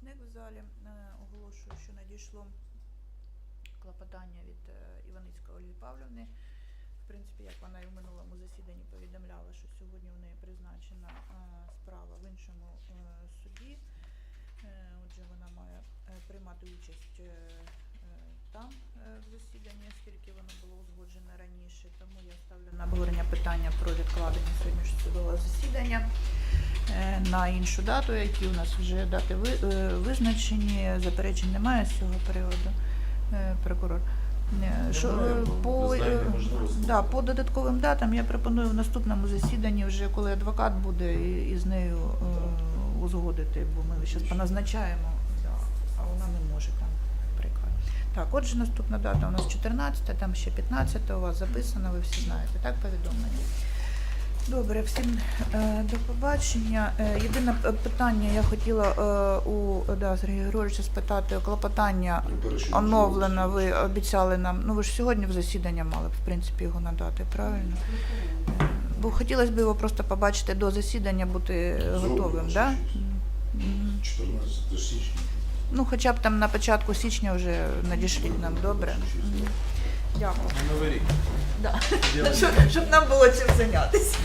керівник в залі. Е, Оголошую, що надійшло клопотання від е, Іваницької Ольги Павлівни. В принципі, як вона і в минулому засіданні повідомляла, що сьогодні в неї призначена е, справа в іншому суді. Отже, вона має приймати участь там в засіданні, оскільки воно було узгоджене раніше. Тому я ставлю на обговорення питання про відкладення сьогоднішнього судового засідання на іншу дату, які у нас вже дати е, визначені. Заперечень немає з цього приводу. Е, Прокурор. Е, Що, е, по, е, да, по додатковим датам я пропоную в наступному засіданні, вже коли адвокат буде і, і з нею е, узгодити, бо ми зараз поназначаємо, да, а вона не може там, наприклад. Так, отже, наступна дата у нас 14, там ще 15 у вас записано, ви всі знаєте, так, повідомлення. Добре, всім е, до побачення. Е, єдине питання я хотіла е, у да, Сергія Григоровича спитати клопотання Перший оновлено. Ви обіцяли нам. Ну ви ж сьогодні в засідання мали б в принципі його надати, правильно? Бо хотілося б його просто побачити до засідання, бути готовим, так? Да? значить. 14 січня. Ну, хоча б там на початку січня вже надішліть нам добре. Дякую. На Новий рік. Да. Щоб, щоб нам було чим зайнятися.